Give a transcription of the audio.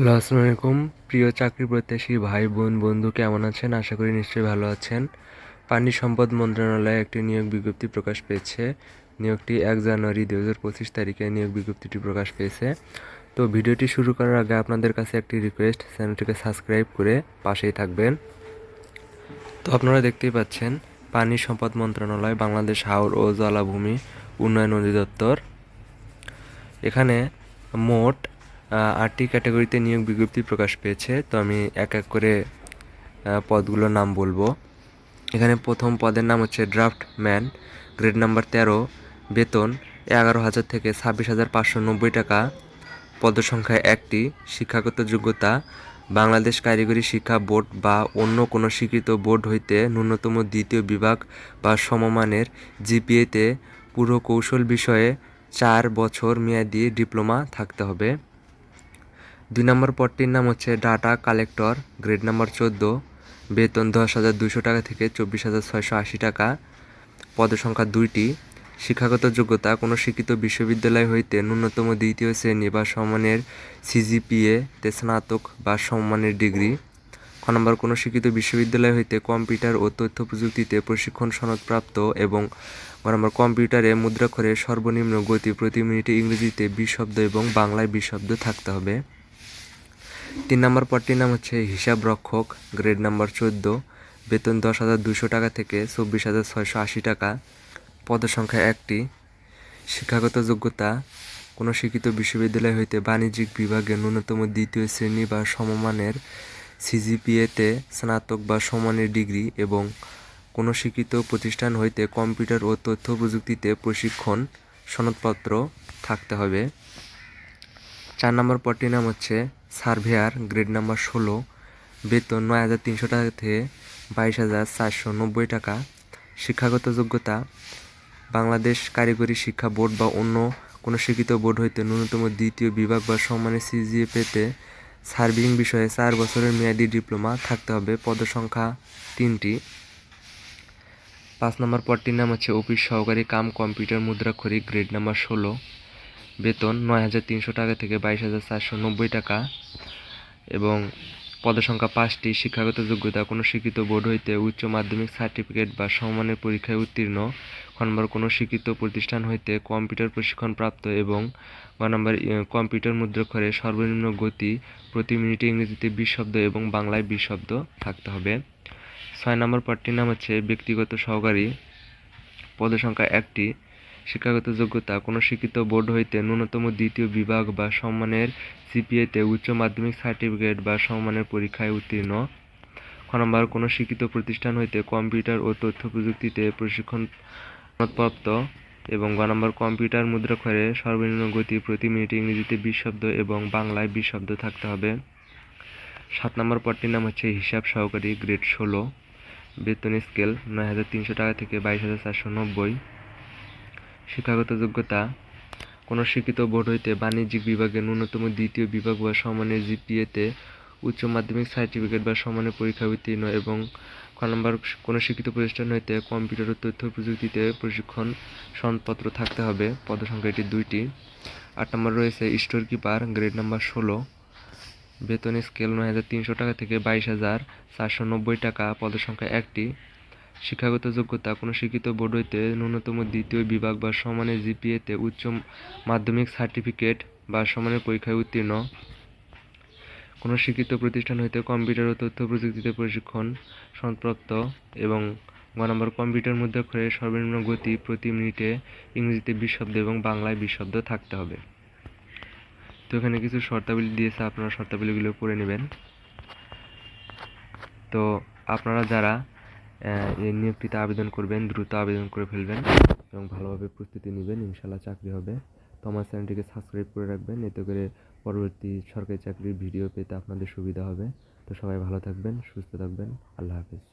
Hello, আসসালামু আলাইকুম। প্রিয় চাকরি প্রত্যাশী ভাই, বোন, বন্ধু, কেমন আছেন? আশা করি নিশ্চয়ই ভালো আছেন। পানি সম্পদ মন্ত্রণালয়ে একটি নিয়োগ বিজ্ঞপ্তি প্রকাশ পেয়েছে। নিয়োগটি এক জানুয়ারি দু হাজার পঁচিশ তারিখে নিয়োগ বিজ্ঞপ্তিটি প্রকাশ পেয়েছে। তো ভিডিওটি শুরু করার আগে আপনাদের কাছে একটি রিকোয়েস্ট চ্যানেলটিকে সাবস্ক্রাইব করে পাশেই থাকবেন। তো আপনারা দেখতেই পাচ্ছেন, পানি সম্পদ মন্ত্রণালয়, বাংলাদেশ হাওর ও জলাভূমি উন্নয়ন অধিদপ্তর। এখানে মোট আটটি ক্যাটাগরিতে নিয়োগ বিজ্ঞপ্তি প্রকাশ পেয়েছে, তো আমি এক এক করে পদগুলোর নাম বলব। এখানে প্রথম পদের নাম হচ্ছে ড্রাফট ম্যান গ্রেড নাম্বার তেরো, বেতন এগারো হাজার থেকে ছাব্বিশ হাজার পাঁচশো নব্বই টাকা পদসংখ্যা একটি, শিক্ষাগত যোগ্যতা, বাংলাদেশ কারিগরি শিক্ষা বোর্ড বা অন্য কোনো স্বীকৃত বোর্ড হইতে ন্যূনতম দ্বিতীয় বিভাগ বা সমমানের জিপিএতে পুরো কৌশল বিষয়ে চার বছর মেয়াদি ডিপ্লোমা থাকতে হবে। দুই নম্বর পদটির নাম হচ্ছে ডাটা কালেক্টর, গ্রেড নাম্বার চোদ্দ, বেতন দশ হাজার দুশো টাকা থেকে চব্বিশ হাজার ছয়শো আশি টাকা। পদসংখ্যা দুইটি। শিক্ষাগত যোগ্যতা, কোনো শিক্ষিত বিশ্ববিদ্যালয় হইতে ন্যূনতম দ্বিতীয় শ্রেণি বা সমানের সিজিপিএ তে স্নাতক বা সম্মানের ডিগ্রি। খ নম্বর, কোনো শিক্ষিত বিশ্ববিদ্যালয় হইতে কম্পিউটার ও তথ্য প্রযুক্তিতে প্রশিক্ষণ সনদপ্রাপ্ত এবং গ নম্বর, কম্পিউটারে মুদ্রাক্ষরে সর্বনিম্ন গতি প্রতি মিনিটে ইংরেজিতে বিশ শব্দ এবং বাংলায় বিশ শব্দ থাকতে হবে। তিন নম্বর পদটির নাম হচ্ছে হিসাব রক্ষক, গ্রেড নাম্বার চোদ্দ, বেতন দশ হাজার দুশো টাকা থেকে চব্বিশ হাজার ছয়শো আশি টাকা। পদসংখ্যা একটি, শিক্ষাগত যোগ্যতা, কোনো শিক্ষিত বিশ্ববিদ্যালয় হইতে বাণিজ্যিক বিভাগে ন্যূনতম দ্বিতীয় শ্রেণি বা সমমানের সিজিপিএতে স্নাতক বা সমানের ডিগ্রি এবং কোনো শিক্ষিত প্রতিষ্ঠান হইতে কম্পিউটার ও তথ্য প্রযুক্তিতে প্রশিক্ষণ সনদপত্র থাকতে হবে। চার নম্বর পদটির নাম হচ্ছে সার্ভেয়ার, গ্রেড নাম্বার ষোলো। বেতন নয় হাজার তিনশো টাকা থেকে বাইশ হাজার চারশো নব্বই টাকা। শিক্ষাগত যোগ্যতা, বাংলাদেশ কারিগরি শিক্ষা বোর্ড বা অন্য কোনো শিক্ষিত বোর্ড হইতে ন্যূনতম দ্বিতীয় বিভাগ বা সম্মানের সিজিএ পেতে সার্ভিং বিষয়ে চার বছরের মেয়াদি ডিপ্লোমা থাকতে হবে। পদসংখ্যা তিনটি। পাঁচ নম্বর পদটির নাম হচ্ছে অফিস সহকারী কাম কম্পিউটার মুদ্রাক্ষরী গ্রেড নাম্বার ষোলো। বেতন নয় হাজার তিনশো টাকা থেকে বাইশ হাজার চারশো নব্বই টাকা এবং পদসংখ্যা পাঁচটি, শিক্ষাগত যোগ্যতা, কোনো শিক্ষিত বোর্ড হইতে উচ্চ মাধ্যমিক সার্টিফিকেট বা সমমানের পরীক্ষায় উত্তীর্ণ খ নম্বর কোনো শিক্ষিত প্রতিষ্ঠান হইতে কম্পিউটার প্রশিক্ষণ প্রাপ্ত এবং গ নম্বর কম্পিউটার মুদ্রাক্ষরে সর্বনিম্ন গতি প্রতি মিনিটে ইংরেজিতে বিশ শব্দ এবং বাংলায় বিশ শব্দ থাকতে হবে। ছয় নম্বর পদটির নাম হচ্ছে ব্যক্তিগত সহকারী। পদসংখ্যা একটি শিক্ষাগত যোগ্যতা। কোনো শিক্ষিত বোর্ড হইতে ন্যূনতম দ্বিতীয় বিভাগ বা সম্মানের সিপিএতে উচ্চ মাধ্যমিক সার্টিফিকেট বা সম্মানের পরীক্ষায় উত্তীর্ণ। খ নম্বর, কোনো শিক্ষিত প্রতিষ্ঠান হইতে কম্পিউটার ও তথ্য প্রযুক্তিতে প্রশিক্ষণ প্রাপ্ত। এবং গ নম্বর, কম্পিউটার মুদ্রাক্ষরে সর্বনিম্ন গতি প্রতি মিনিটে ইংরেজিতে বিশ শব্দ এবং বাংলায় বিশ শব্দ থাকতে হবে। সাত নম্বর পদটির নাম হচ্ছে হিসাব সহকারী, গ্রেড ষোলো। বেতন স্কেল নয় হাজার তিনশো টাকা থেকে বাইশ হাজার চারশো নব্বই। শিক্ষাগত যোগ্যতা। কোনো শিক্ষিত বোর্ড হইতে বাণিজ্যিক বিভাগে ন্যূনতম দ্বিতীয় বিভাগ বা সমানের জিপিএতে উচ্চ মাধ্যমিক সার্টিফিকেট বা সমানের পরীক্ষায় উত্তীর্ণ এবং খ নম্বর কোনো শিক্ষিত প্রতিষ্ঠান হইতে কম্পিউটার ও তথ্য প্রযুক্তিতে প্রশিক্ষণ সনদপত্র থাকতে হবে। পদসংখ্যা এটি দুইটি। আট নম্বর রয়েছে স্টোর কিপার, গ্রেড নাম্বার ষোলো। বেতন স্কেল নয় হাজার তিনশো টাকা থেকে বাইশ হাজার চারশো নব্বই টাকা, পদসংখ্যা একটি। শিক্ষাগত যোগ্যতা, কোনো শিক্ষিত বোর্ড হইতে ন্যূনতম দ্বিতীয় বিভাগ বা সমানের জিপিএতে উচ্চ মাধ্যমিক সার্টিফিকেট বা সমানের পরীক্ষায় উত্তীর্ণ। কোনো শিক্ষিত প্রতিষ্ঠান হইতে কম্পিউটার ও তথ্য প্রযুক্তিতে প্রশিক্ষণ সম্প্রাপ্ত এবং গ নম্বর কম্পিউটার মুদ্রাক্ষরে সর্বনিম্ন গতি প্রতি মিনিটে ইংরেজিতে বিশ শব্দ এবং বাংলায় বিশ শব্দ থাকতে হবে। তো এখানে কিছু শর্তাবলী দিয়েছে, আপনারা শর্তাবলীগুলো পড়ে নেবেন। তো আপনারা যারা এই নিয়োগটিতে আবেদন করবেন, দ্রুত আবেদন করে ফেলবেন এবং ভালোভাবে প্রস্তুতি নেবেন ইনশাল্লাহ চাকরি হবে। তো আমার চ্যানেলটিকে সাবস্ক্রাইব করে রাখবেন, এতে করে পরবর্তী সরকারি চাকরির ভিডিও পেতে আপনাদের সুবিধা হবে। তো সবাই ভালো থাকবেন, সুস্থ থাকবেন, আল্লাহ হাফেজ।